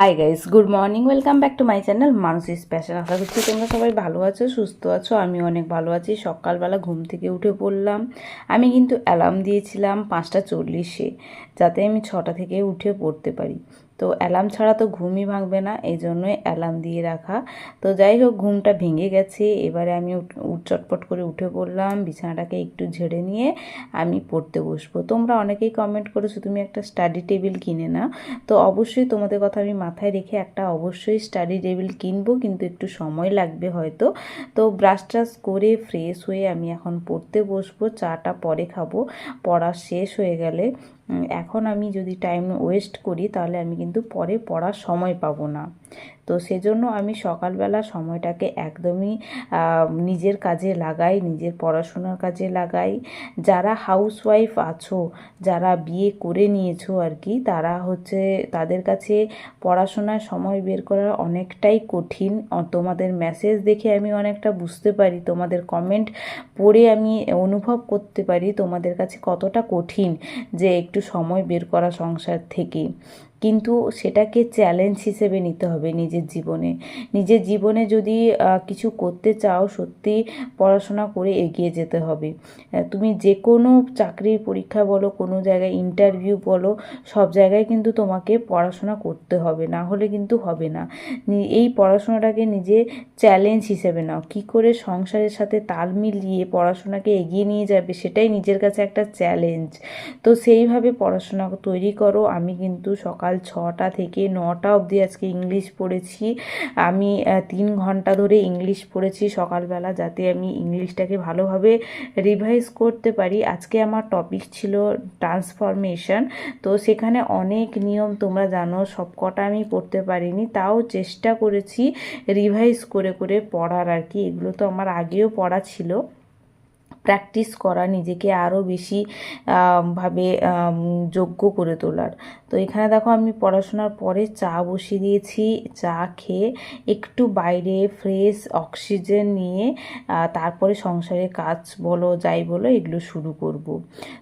Hi guys good morning welcome back to my channel মানুষ special আশা করছি তোমরা সবাই ভালো আছো, সুস্থ আছো। আমি অনেক ভালো আছি। সকালবেলা ঘুম থেকে উঠে পড়লাম। আমি কিন্তু অ্যালার্ম দিয়েছিলাম পাঁচটা চল্লিশে, যাতে আমি ছটা থেকে উঠে পড়তে পারি। তো অ্যালার্ম ছাড়া তো ঘুমই ভাঙবে না এই জন্যই অ্যালার্ম দিয়ে রাখা। তো যাই হোক, ঘুমটা ভেঙে গেছে। এবারে আমি চটপট করে উঠে পড়লাম, বিছানাটাকে একটু ঝেড়ে নিয়ে আমি পড়তে বসবো। তোমরা অনেকেই কমেন্ট করেছ, তুমি একটা স্টাডি টেবিল কিনে না তো অবশ্যই তোমাদের কথা আমি মাথায় রেখে একটা অবশ্যই স্টাডি টেবিল কিনবো, কিন্তু একটু সময় লাগবে হয়তো। তো ব্রাশ ট্রাশ করে ফ্রেশ হয়ে আমি এখন পড়তে বসবো, চাটা পরে খাব। পড়া শেষ হয়ে গেলে এখন আমি যদি টাইম ওয়েস্ট করি তাহলে আমি কিন্তু পরে পড়ার সময় পাবো না। তো সেজন্য আমি সকালবেলা সময়টাকে একদমই নিজের কাজে লাগাই, নিজের পড়াশোনার কাজে লাগাই। যারা হাউসওয়াইফ আছো, যারা বিয়ে করে নিয়েছো আর কি, তারা হচ্ছে তাদের কাছে পড়াশোনার সময় বের করা অনেকটাই কঠিন। তোমাদের মেসেজ দেখে আমি অনেকটা বুঝতে পারি, তোমাদের কমেন্ট পড়ে আমি অনুভব করতে পারি তোমাদের কাছে কতটা কঠিন যে একটু সময় বের করা সংসার থেকে। কিন্তু সেটাকে চ্যালেঞ্জ হিসেবে নিতে হবে নিজের জীবনে। নিজের জীবনে যদি কিছু করতে চাও, সত্যি পড়াশোনা করে এগিয়ে যেতে হবে। তুমি যে কোনো চাকরির পরীক্ষা বলো, কোনো জায়গায় ইন্টারভিউ বলো, সব জায়গায় কিন্তু তোমাকে পড়াশোনা করতে হবে, না হলে কিন্তু হবে না। এই পড়াশোনাটাকে নিজে চ্যালেঞ্জ হিসেবে নাও। কি করে সংসারের সাথে তাল মিলিয়ে পড়াশোনাকে এগিয়ে নিয়ে যাবে সেটাই নিজের কাছে একটা চ্যালেঞ্জ তো সেইভাবে পড়াশোনা তৈরি করো, আমি কিন্তু সকাল ছটা থেকে নটা অবধি আজকে ইংলিশ পড়েছি। আমি তিন ঘণ্টা ধরে ইংলিশ পড়েছি সকালবেলা যাতে আমি ইংলিশটাকে ভালোভাবে রিভাইজ করতে পারি। আজকে আমার টপিক ছিল ট্রান্সফরমেশন তো সেখানে অনেক নিয়ম তোমরা জানো, সব কটা আমি পড়তে পারিনি, তাও চেষ্টা করেছি রিভাইজ করে করে পড়ার আর কি। এগুলো তো আমার আগেও পড়া ছিল। প্র্যাকটিস করা নিজেকে আরও বেশি ভাবে যোগ্য করে তোলার। তো এখানে দেখো আমি পড়াশোনার পরে চা বসিয়ে দিয়েছি। চা খেয়ে একটু বাইরে ফ্রেশ অক্সিজেন নিয়ে তারপরে সংসারের কাজ বলো, যাই বলো, এগুলো শুরু করব।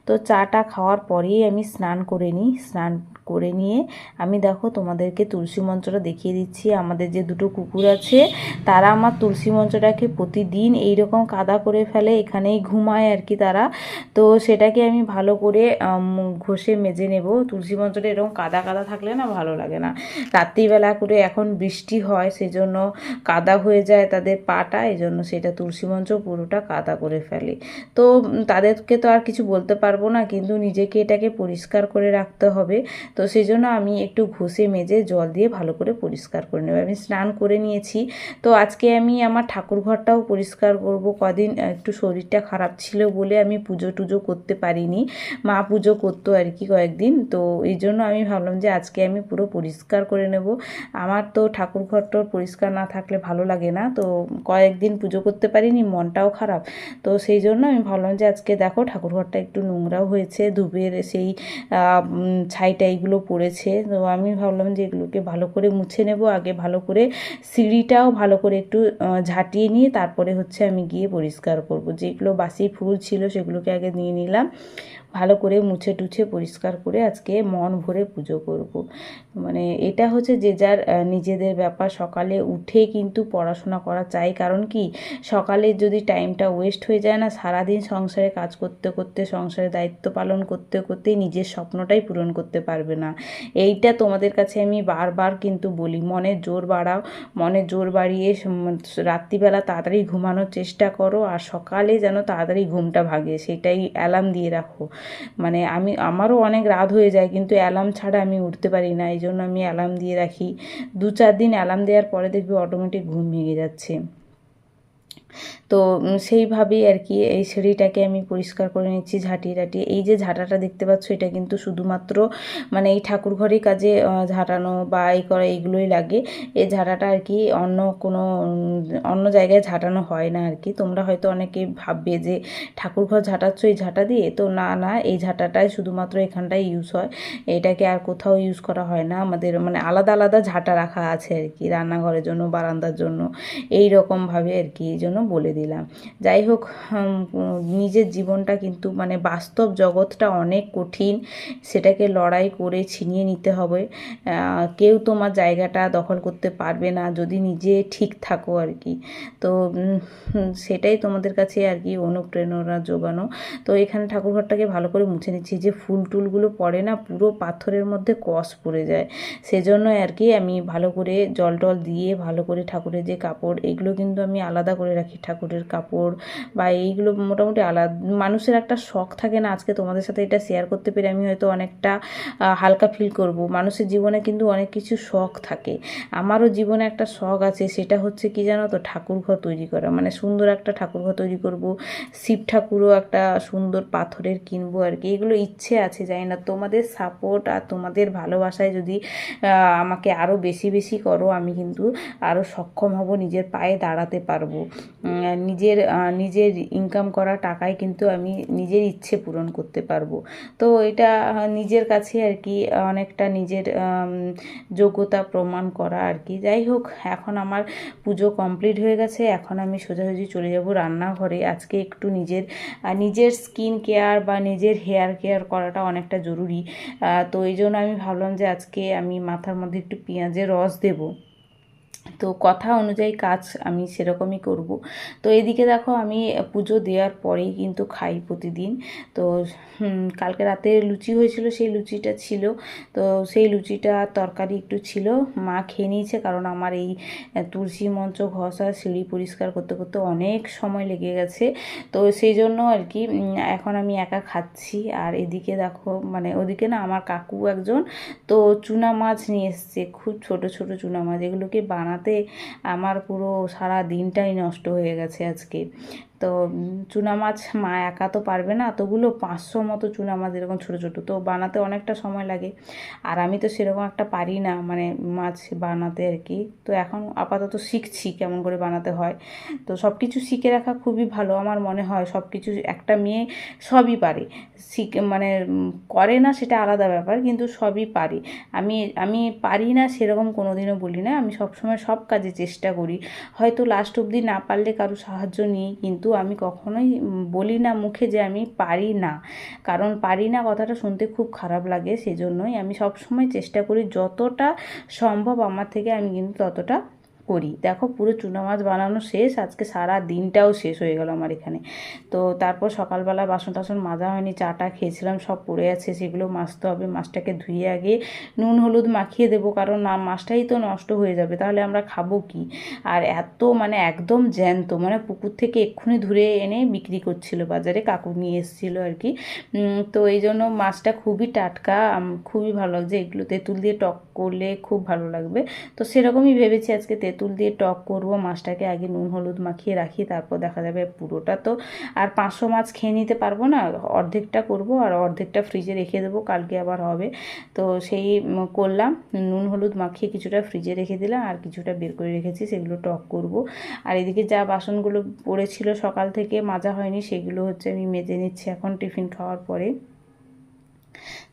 তো চাটা খাওয়ার পরেই আমি স্নান করে নিই। স্নান করে নিয়ে আমি দেখো তোমাদেরকে তুলসী মঞ্চটা দেখিয়ে দিচ্ছি। আমাদের যে দুটো কুকুর আছে, তারা আমার তুলসী মঞ্চটাকে প্রতিদিন এইরকম কাদা করে ফেলে, এখানেই ঘুমায় আর কি তারা। তো সেটাকে আমি ভালো করে ঘষে মেজে নেব। তুলসী মঞ্চটা এরকম কাদা কাদা থাকলে না ভালো লাগে না। রাত্রিবেলা করে এখন বৃষ্টি হয়, সেজন্য কাদা হয়ে যায় তাদের পাটা এই জন্য সেটা তুলসী মঞ্চ পুরোটা কাদা করে ফেলে। তো তাদেরকে তো আর কিছু বলতে পারব না, কিন্তু নিজেকে এটাকে পরিষ্কার করে রাখতে হবে। তো সেই জন্য আমি একটু ঘষে মেজে জল দিয়ে ভালো করে পরিষ্কার করে নেব। আমি স্নান করে নিয়েছি। তো আজকে আমি আমার ঠাকুর ঘরটাও পরিষ্কার করব। কদিন, একটু শরীরটা খারাপ ছিল বলে আমি পুজো টুজো করতে পারিনি। মা পুজো করতো আর কি কয়েকদিন। তো এই জন্য আমি ভাবলাম যে আজকে আমি পুরো পরিষ্কার করে নেব। আমার তো ঠাকুর ঘরটা পরিষ্কার না থাকলে ভালো লাগে না। তো কয়েকদিন পুজো করতে পারিনি, মনটাও খারাপ। তো সেই জন্য আমি ভাবলাম যে আজকে দেখো ঠাকুর ঘরটা একটু নোংরাও হয়েছে ধূপের সেই ছাইটা এইগুলো পড়েছে। তো আমি ভাবলাম যে এগুলোকে ভালো করে মুছে নেব। আগে ভালো করে সিঁড়িটাও ভালো করে একটু ঝাঁটিয়ে নিয়ে তারপরে হচ্ছে আমি গিয়ে পরিষ্কার করব। যেগুলো বাসি ফুল ছিল সেগুলোকে আগে নিয়ে নিলাম। ভালো করে মুছে টুছে পরিষ্কার করে আজকে মন ভরে পুজো করব। মানে এটা হচ্ছে যে যার নিজেদের ব্যাপার। সকালে উঠে কিন্তু পড়াশোনা করা চাই। কারণ কি? সকালে যদি টাইমটা ওয়েস্ট হয়ে যায় না, সারাদিন সংসারে কাজ করতে করতে, সংসারে দায়িত্ব পালন করতে করতে নিজের স্বপ্নটাই পূরণ করতে পারবে না। এইটা তোমাদের কাছে আমি বারবার কিন্তু বলি, মনে জোর বাড়াও, মনে জোর বাড়িয়ে রাত্রিবেলা তাড়াতাড়ি ঘুমানোর চেষ্টা করো। আর সকালে যেন তাড়াতাড়ি ঘুমটা ভাগে সেটাই অ্যালার্ম দিয়ে রাখো। মানে আমি, আমারও অনেক রাত হয়ে যায়, কিন্তু অ্যালার্ম ছাড়া আমি উঠতে পারি না, এই জন্য আমি অ্যালার্ম দিয়ে রাখি। দু চার দিন অ্যালার্ম দেওয়ার পরে দেখবি অটোমেটিক ঘুম ভেঙে যাচ্ছে। তো সেইভাবেই আর কি এই সিঁড়িটাকে আমি পরিষ্কার করে নিচ্ছি ঝাঁটিয়ে টাটিয়ে এই যে ঝাঁটাটা দেখতে পাচ্ছ, এটা কিন্তু শুধুমাত্র মানে এই ঠাকুর ঘরের কাজে ঝাঁটানো বা এই করা এইগুলোই লাগে। এই ঝাঁটাটা আর কি অন্য কোনো অন্য জায়গায় ঝাঁটানো হয় না আর কি তোমরা হয়তো অনেকে ভাববে যে ঠাকুর ঘর ঝাঁটাচ্ছ এই ঝাঁটা দিয়ে? তো না না, এই ঝাঁটাটাই শুধুমাত্র এখানটাই ইউজ হয়। এটাকে আর কোথাও ইউজ করা হয় না। আমাদের মানে আলাদা আলাদা ঝাঁটা রাখা আছে আর কি রান্নাঘরের জন্য, বারান্দার জন্য। এই রকমভাবে আর কি এই জন্য বলে দিলাম। যাই হোক নিজের জীবনটা কিন্তু মানে বাস্তব জগৎটা অনেক কঠিন। সেটাকে লড়াই করে ছিনিয়ে নিতে হবে। কেউ তোমার জায়গাটা দখল করতে পারবে না, যদি নিজে ঠিক থাকো আর কি। তো সেটাই তোমাদের কাছে আর কি অনুপ্রেরণা যোগানো তো, এখানে ঠাকুরঘরটাকে ভালো করে মুছে নিচ্ছি। যে ফুল টুলগুলো পড়ে না, পুরো পাথরের মধ্যে কষ পড়ে যায়। সেজন্য আর কি আমি ভালো করে জল টল দিয়ে, ভালো করে ঠাকুরের যে কাপড়, এগুলো কিন্তু আমি আলাদা করে রাখি ঠাকুরের কাপড় বা এইগুলো মোটামুটি আলাদা, মানুষের একটা শখ থাকে না আজকে তোমাদের সাথে এটা শেয়ার করতে পেরে আমি হয়তো অনেকটা হালকা ফিল করব। মানুষের জীবনে কিন্তু অনেক কিছু শখ থাকে। আমারও জীবনে একটা শখ আছে, সেটা হচ্ছে কি জানো তো, ঠাকুর ঘর তৈরি করা। মানে সুন্দর একটা ঠাকুর ঘর তৈরি করব, শিব ঠাকুরও একটা সুন্দর পাথরের কিনবো আর কি। এগুলো ইচ্ছে আছে, জানি না। তোমাদের সাপোর্ট আর তোমাদের ভালোবাসায় যদি আমাকে আরও বেশি বেশি করো, আমি কিন্তু আরও সক্ষম হব, নিজের পায়ে দাঁড়াতে পারব। নিজের নিজের ইনকাম করা টাকায় কিন্তু আমি নিজের ইচ্ছে পূরণ করতে পারব। তো এটা নিজের কাছে আর কি, অনেকটা নিজের যোগ্যতা প্রমাণ করা আর কি। যাই হোক, এখন আমার পুজো কমপ্লিট হয়ে গেছে, এখন আমি সোজাসুজি চলে যাব রান্নাঘরে। আজকে একটু নিজের নিজের স্কিন কেয়ার বা নিজের হেয়ার কেয়ার করাটা অনেকটা জরুরি। তো এই জন্য আমি ভাবলাম যে আজকে আমি মাথার মধ্যে একটু পেঁয়াজের রস দেবো। তো কথা অনুযায়ী কাজ আমি সেরকমই করব। তো এদিকে দেখো আমি পুজো দেওয়ার পরেই কিন্তু খাই প্রতিদিন। তো কালকে রাতে লুচি হয়েছিল, সেই লুচিটা ছিল। তো সেই লুচিটা তরকারি একটু ছিল। মা খেয়ে নিয়েছে কারণ আমার এই তুলসী মঞ্চ ঘষা, সিঁড়ি পরিষ্কার করতে করতে অনেক সময় লেগে গেছে। তো সেই জন্য আর কি এখন আমি একা খাচ্ছি। আর এদিকে দেখো মানে ওদিকে না আমার কাকু একজন, তো চুনা মাছ নিয়ে এসছে। খুব ছোট ছোট চুনা মাছ। এগুলোকে বানাতে আমার পুরো সারা দিনটাই নষ্ট হয়ে গেছে আজকে। তো চুনা মাছ মা একা তো পারবে না অতগুলো পাঁচশো মতো চুনা মাছ এরকম ছোটো ছোটো, তো বানাতে অনেকটা সময় লাগে। আর আমি তো সেরকম একটা পারি না মানে মাছ বানাতে আর কি। তো এখন আপাতত শিখছি কেমন করে বানাতে হয়। তো সব কিছু শিখে রাখা খুবই ভালো আমার মনে হয় সব কিছু একটা মেয়ে সবই পারে। শিখ মানে করে না সেটা আলাদা ব্যাপার, কিন্তু সবই পারি। আমি আমি পারি না সেরকম কোনো দিনও বলি না, আমি সবসময় সব কাজে চেষ্টা করি। হয়তো লাস্ট অবধি না পারলে কারও সাহায্য নিই, কিন্তু আমি কখনোই বলি না মুখে যে আমি পারি না। কারণ পারি না কথাটা শুনতে খুব খারাপ লাগে, সেজন্যই আমি সবসময় চেষ্টা করি যতটা সম্ভব আমার থেকে আমি কিন্তু ততটা করি। দেখো পুরো চুনা মাছ বানানো শেষ, আজকে সারা দিনটাও শেষ হয়ে গেল আমার এখানে। তো তারপর সকালবেলা বাসন টাসন মাজা হয়নি চাটা খেয়েছিলাম, সব পড়ে আছে, সেগুলো মাজতে হবে, মাছটাকে ধুয়ে আগে নুন, হলুদ মাখিয়ে দেবো, কারণ না, মাছটাই তো নষ্ট হয়ে যাবে, তাহলে আমরা খাব কি? আর এত মানে একদম জ্যান্ত মানে পুকুর থেকে এক্ষুনি ধরে এনে বিক্রি করছিল বাজারে, কাকু নিয়ে এসেছিল আর কি। তো এই জন্য মাছটা খুবই টাটকা খুবই ভালো লাগছে, এগুলো তেঁতুল দিয়ে টক করলে খুব ভালো লাগবে। তো সেরকমই ভেবেছি আজকে তেঁতুল দিয়ে টক করব, মাছটাকে আগে নুন, হলুদ মাখিয়ে রাখি, তারপর দেখা যাবে পুরোটা। তো আর পাঁচশো মাছ খেয়ে নিতে পারব না, অর্ধেকটা করব আর অর্ধেকটা ফ্রিজে রেখে দেবো, কালকে আবার হবে। তো সেই করলাম, নুন, হলুদ মাখিয়ে কিছুটা ফ্রিজে রেখে দিলাম, আর কিছুটা বের করে রেখেছি, সেগুলো টক করব। আর এদিকে যা বাসনগুলো পড়েছিল সকাল থেকে, মাজা হয়নি, সেগুলো হচ্ছে আমি মেজে নিচ্ছি এখন টিফিন খাওয়ার পরে।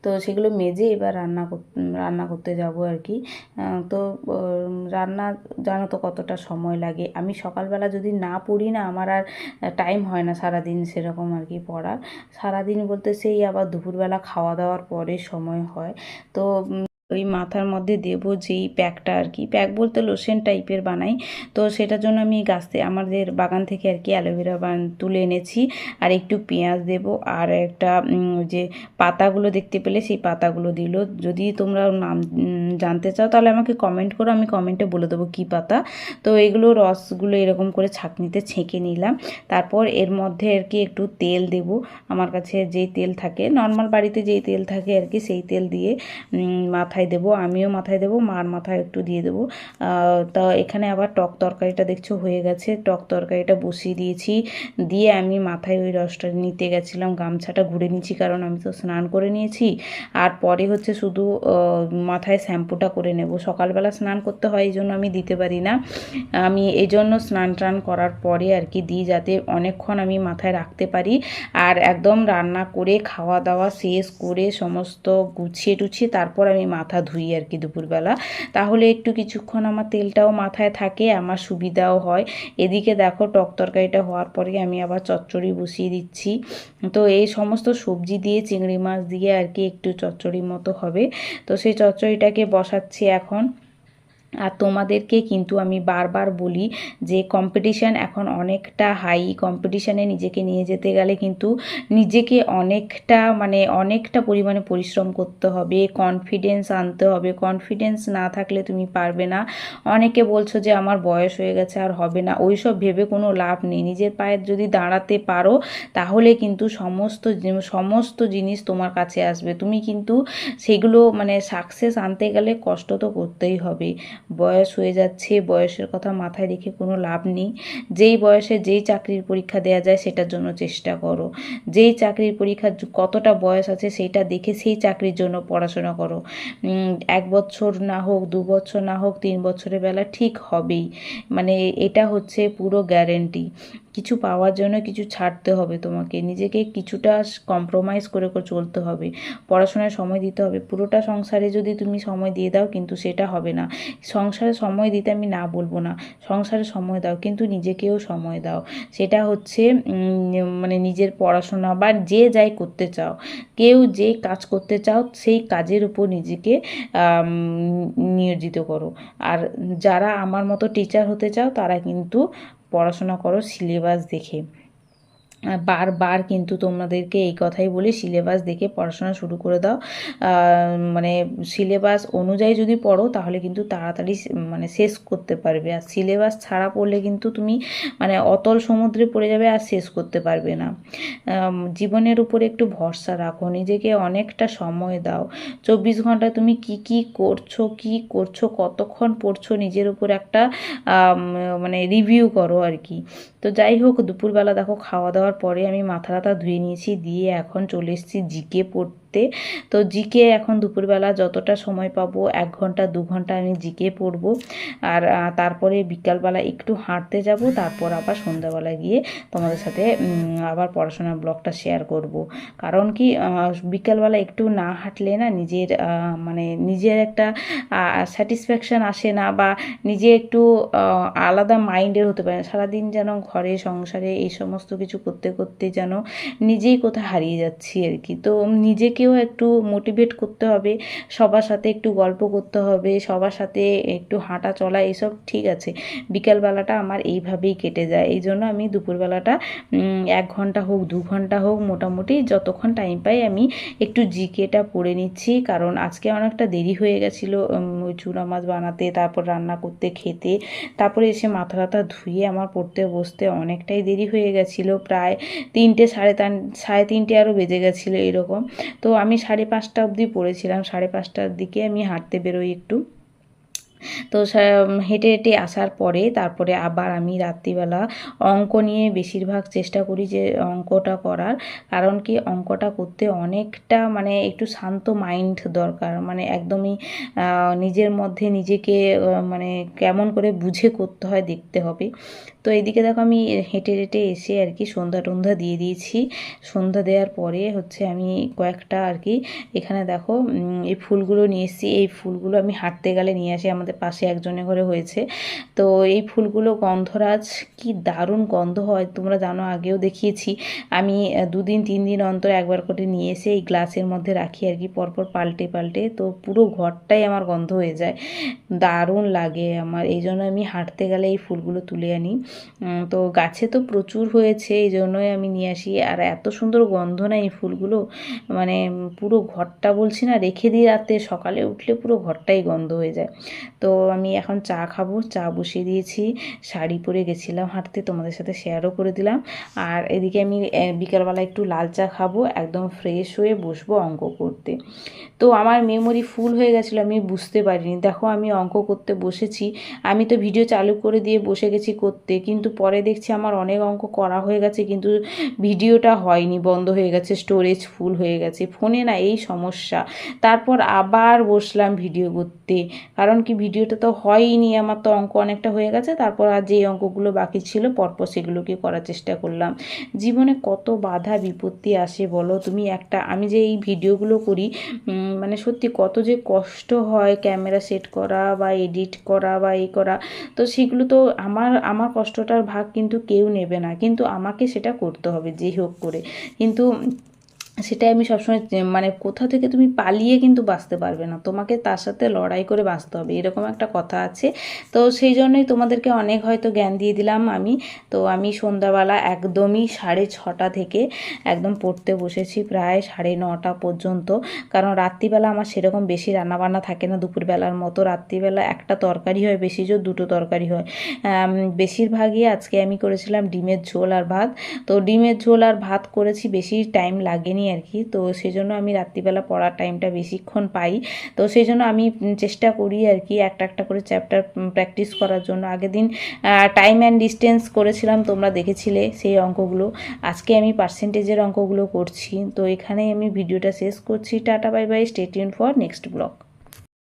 তো সেগুলো মেজে এবার রান্না রান্না করতে যাব আর কি। তো রান্না জানো তো কতটা সময় লাগে। আমি সকালবেলা যদি না পড়ি না, আমার আর টাইম হয় না সারাদিন সেরকম আর কি পড়ার। সারাদিন বলতে সেই আবার দুপুরবেলা খাওয়া দাওয়ার পরে সময় হয়। তো ওই মাথার মধ্যে দেবো যেই প্যাকটা আর কি। প্যাক বলতে লোশন টাইপের বানাই। তো সেটার জন্য আমি গাছ থেকে আমাদের বাগান থেকে আর কি অ্যালোভেরা বান তুলে এনেছি। আর একটু পেঁয়াজ দেবো। আর একটা যে পাতাগুলো দেখতে পেলে সেই পাতাগুলো দিল। যদি তোমরা নাম জানতে চাও তাহলে আমাকে কমেন্ট করো। আমি কমেন্টে বলে দেবো কী পাতা। তো এগুলো রসগুলো এরকম করে ছাঁকনিতে ছেঁকে নিলাম। তারপর এর মধ্যে আর কি একটু তেল দেব। আমার কাছে যেই তেল থাকে নর্মাল বাড়িতে যেই তেল থাকে আর কি সেই তেল দিয়ে উম, মাথায় দেবো, আমিও মাথায় দেবো, মার মাথায় একটু দিয়ে দেবো। তা এখানে আবার টক তরকারিটা দেখছ হয়ে গেছে। টক তরকারিটা বসিয়ে দিয়েছি। দিয়ে আমি মাথায় ওই রসটা নিতে গেছিলাম, গামছাটা ঘুরে নিয়েছি কারণ আমি তো স্নান করে নিয়েছি। আর পরে হচ্ছে শুধু মাথায় শ্যাম্পুটা করে নেব। সকালবেলা স্নান করতে হয় এই জন্য আমি দিতে পারি না। আমি এই জন্য স্নান টান করার পরে আর কি দিই যাতে অনেকক্ষণ আমি মাথায় রাখতে পারি। আর একদম রান্না করে, খাওয়া দাওয়া শেষ করে সমস্ত গুছিয়ে টুছিয়ে তারপর আমি মাথায় মাথা ধুই আর কি দুপুরবেলা। তাহলে একটু কিছুক্ষণ আমার তেলটাও মাথায় থাকে, আমার সুবিধাও হয়। এদিকে দেখো টক তরকারিটা হওয়ার পরে আমি আবার চচ্চড়ি বসিয়ে দিচ্ছি। তো এই সমস্ত সবজি দিয়ে, চিংড়ি মাছ দিয়ে আর কি একটু চচ্চড়ির মতো হবে। তো সেই চচ্চড়িটাকে বসাচ্ছি এখন। আর তোমাদেরকে কিন্তু আমি বারবার বলি যে কম্পিটিশান এখন অনেকটা হাই কম্পিটিশানে নিজেকে নিয়ে যেতে গেলে কিন্তু নিজেকে অনেকটা মানে অনেকটা পরিমাণে পরিশ্রম করতে হবে কনফিডেন্স আনতে হবে। কনফিডেন্স না থাকলে তুমি পারবে না। অনেকে বলছো যে আমার বয়স হয়ে গেছে আর হবে না। ওই সব ভেবে কোনো লাভ নেই। নিজের পায়ে যদি দাঁড়াতে পারো, তাহলে কিন্তু সমস্ত সমস্ত জিনিস তোমার কাছে আসবে। তুমি কিন্তু সেগুলো মানে সাকসেস আনতে গেলে কষ্ট তো করতেই হবে। বয়স হয়ে যাচ্ছে, বয়সের কথা মাথায় রেখে কোনো লাভ নেই। যেই বয়সে যেই চাকরির পরীক্ষা দেওয়া যায় সেটার জন্য চেষ্টা করো। যেই চাকরির পরীক্ষার কতটা বয়স আছে সেটা দেখে সেই চাকরির জন্য পড়াশোনা করো। এক বছর না হোক, দু বছর না হোক, তিন বছরের বেলা ঠিক হবেই। মানে এটা হচ্ছে পুরো গ্যারেন্টি কিছু পাওয়ার জন্য কিছু ছাড়তে হবে তোমাকে। নিজেকে কিছুটা কম্প্রোমাইজ করে করে চলতে হবে। পড়াশোনায় সময় দিতে হবে। পুরোটা সংসারে যদি তুমি সময় দিয়ে দাও কিন্তু সেটা হবে না। সংসারে সময় দিতে আমি না বলব না। সংসারে সময় দাও কিন্তু নিজেকেও সময় দাও। সেটা হচ্ছে মানে নিজের পড়াশোনা বা যে যাই করতে চাও। কেউ যে কাজ করতে চাও সেই কাজের উপর নিজেকে নিয়োজিত করো। আর যারা আমার মতো টিচার হতে চাও তারা কিন্তু পড়াশোনা করো সিলেবাস দেখে। বারবার কিন্তু তোমাদেরকে এই কথাই বলি সিলেবাস দেখে পড়াশোনা শুরু করে দাও। মানে সিলেবাস অনুযায়ী যদি পড়ো, তাহলে কিন্তু তাড়াতাড়ি মানে শেষ করতে পারবে। আর সিলেবাস ছাড়া পড়লে কিন্তু তুমি মানে অতল সমুদ্রে পড়ে যাবে আর শেষ করতে পারবে না। জীবনের উপরে একটু ভরসা রাখো, নিজেকে অনেকটা সময় দাও। চব্বিশ ঘণ্টা তুমি কি কি করছ কি করছ, কতক্ষণ পড়ছো, নিজের উপর একটা মানে রিভিউ করো আর কি। তো যাই হোক, দুপুরবেলা দেখো খাওয়া দাওয়ার পরে আমি মাথা টাথা ধুয়ে নিয়েছি, দিয়ে এখন চলে এসেছি জিকে পড়তে। পড়তে তো জিকে এখন দুপুরবেলা যতটা সময় পাবো, এক ঘণ্টা, দু ঘণ্টা আমি জিকে পড়ব। আর তারপরে বিকালবেলা একটু হাঁটতে যাব, তারপর আবার সন্ধ্যাবেলা গিয়ে তোমাদের সাথে আবার পড়াশোনার ব্লগটা শেয়ার করব। কারণ কি বিকালবেলা একটু না হাঁটলে না নিজের মানে নিজের একটা স্যাটিসফ্যাকশান আসে না বা নিজে একটু আলাদা মাইন্ডের হতে পারে সারাদিন যেন ঘরে, সংসারে এই সমস্ত কিছু করতে করতে যেন নিজেই কোথায় হারিয়ে যাচ্ছি আর কি। তো নিজেকে নিজেকেও একটু মোটিভেট করতে হবে, সবার সাথে একটু গল্প করতে হবে, সবার সাথে একটু হাঁটা চলা এসব ঠিক আছে। বিকালবেলাটা আমার এইভাবেই কেটে যায়, এই জন্য আমি দুপুরবেলাটা এক ঘণ্টা হোক, দু ঘণ্টা হোক, মোটামুটি যতক্ষণ টাইম পাই আমি একটু জিকেটা পড়ে নিচ্ছি, কারণ আজকে অনেকটা দেরি হয়ে গেছিল চুনা মাছ বানাতে, তারপর রান্না করতে, খেতে, তারপরে এসে মাথা টাথা ধুয়ে আমার পড়তে বসতে অনেকটাই দেরি হয়ে গেছিল, প্রায় তিনটে সাড়ে সাড়ে তিনটে আরও বেজে গেছিল এরকম। তো আমি সাড়ে পাঁচটা অবধি পড়েছিলাম সাড়ে পাঁচটার দিকে আমি হাঁটতে বেরোই একটু। তো হেঁটে হেঁটে আসার পরে তারপরে আবার আমি রাত্রিবেলা অঙ্ক নিয়ে বেশিরভাগ চেষ্টা করি যে অঙ্কটা করার। কারণ কি অঙ্কটা করতে অনেকটা মানে একটু শান্ত মাইন্ড দরকার। মানে একদমই নিজের মধ্যে নিজেকে মানে কেমন করে বুঝে করতে হয় দেখতে হবে। তো এইদিকে দেখো আমি হেঁটে হেঁটে এসে আর কি সন্ধ্যা টন্ধা দিয়ে দিয়েছি। সন্ধ্যা দেওয়ার পরে হচ্ছে আমি কয়েকটা আর কি এখানে দেখো এই ফুলগুলো নিয়ে এসেছি। এই ফুলগুলো আমি হাঁটতে গেলে নিয়ে আসি আমাদের পাশে একজনের ঘরে হয়েছে। তো এই ফুলগুলো গন্ধরাজ, কি দারুণ গন্ধ হয়, তোমরা জানো, আগেও দেখিয়েছি। আমি দুদিন, তিন দিন অন্তর একবার করে নিয়ে এসে এই গ্লাসের মধ্যে রাখি আর কি, পরপর পাল্টে পাল্টে। তো পুরো ঘরটাই আমার গন্ধ হয়ে যায়। দারুণ লাগে আমার, এই জন্য আমি হাঁটতে গেলে এই ফুলগুলো তুলে আনি। তো গাছে তো প্রচুর হয়েছে, এই জন্যই আমি নিয়ে আসি। আর এত সুন্দর গন্ধ না এই ফুলগুলো মানে পুরো ঘরটা বলছি না, রেখে দিয়ে রাতে, সকালে উঠলে পুরো ঘরটাই গন্ধ হয়ে যায়। তো আমি এখন চা খাব। চা বসিয়ে দিয়েছি। শাড়ি পরে গেছিলাম হাঁটতে, তোমাদের সাথে শেয়ারও করে দিলাম। আর এদিকে আমি বিকালবেলা একটু লাল চা খাব, একদম ফ্রেশ হয়ে বসবো অঙ্ক করতে। তো আমার মেমোরি ফুল হয়ে গেছিল, আমি বুঝতে পারিনি। দেখো, আমি অঙ্ক করতে বসেছি। আমি তো ভিডিও চালু করে দিয়ে বসে গেছি করতে, কিন্তু পরে দেখছি আমার অনেক অঙ্ক করা হয়ে গেছে, কিন্তু ভিডিওটা হয়নি, বন্ধ হয়ে গেছে স্টোরেজ ফুল হয়ে গেছে। ফোনে না এই সমস্যা। তারপর আবার বসলাম ভিডিও করতে। কারণ কি ভিডিওটা তো হয়নি আমার তো অঙ্ক অনেকটা হয়ে গেছে, তারপর আর যে অঙ্কগুলো বাকি ছিল পরপর সেগুলোকে করার চেষ্টা করলাম। জীবনে কত বাধা বিপত্তি আসে বলো? তুমি একটা, আমি যে এই ভিডিওগুলো করি মানে সত্যি কত যে কষ্ট হয় ক্যামেরা সেট করা বা এডিট করা বা এই করা, তো সেগুলো তো আমার আমার কষ্টটার ভাগ কিন্তু কেউ নেবে না। কিন্তু আমাকে সেটা করতে হবে যে হোক করে। কিন্তু সেটাই আমি সবসময় মানে কোথা থেকে তুমি পালিয়ে কিন্তু বাঁচতে পারবে না। তোমাকে তার সাথে লড়াই করে বাঁচতে হবে, এরকম একটা কথা আছে। তো সেই জন্যই তোমাদেরকে অনেক হয়তো জ্ঞান দিয়ে দিলাম আমি। তো আমি সন্ধ্যাবেলা একদমই সাড়ে ছটা থেকে একদম পড়তে বসেছি প্রায় সাড়ে নটা পর্যন্ত। কারণ রাত্রিবেলা আমার সেরকম বেশি রান্নাবান্না থাকে না দুপুরবেলার মতো। রাত্রিবেলা একটা তরকারি হয় বেশি জোর, দুটো তরকারি হয়। বেশিরভাগই আজকে আমি করেছিলাম ডিমের ঝোল আর ভাত। তো ডিমের ঝোল আর ভাত করেছি, বেশি টাইম লাগেনি আর কি। তো সেই জন্য আমি রাত্রিবেলা পড়ার টাইমটা বেশিক্ষণ পাই। তো সেই জন্য আমি চেষ্টা করি আর কি একটা একটা করে চ্যাপ্টার প্র্যাকটিস করার জন্য। আগের দিন টাইম অ্যান্ড ডিস্টেন্স করেছিলাম, তোমরা দেখেছিলে সেই অঙ্কগুলো। আজকে আমি পার্সেন্টেজের অঙ্কগুলো করছি। তো এখানে আমি ভিডিওটা শেষ করছি। Tata bye bye stay tuned for next blog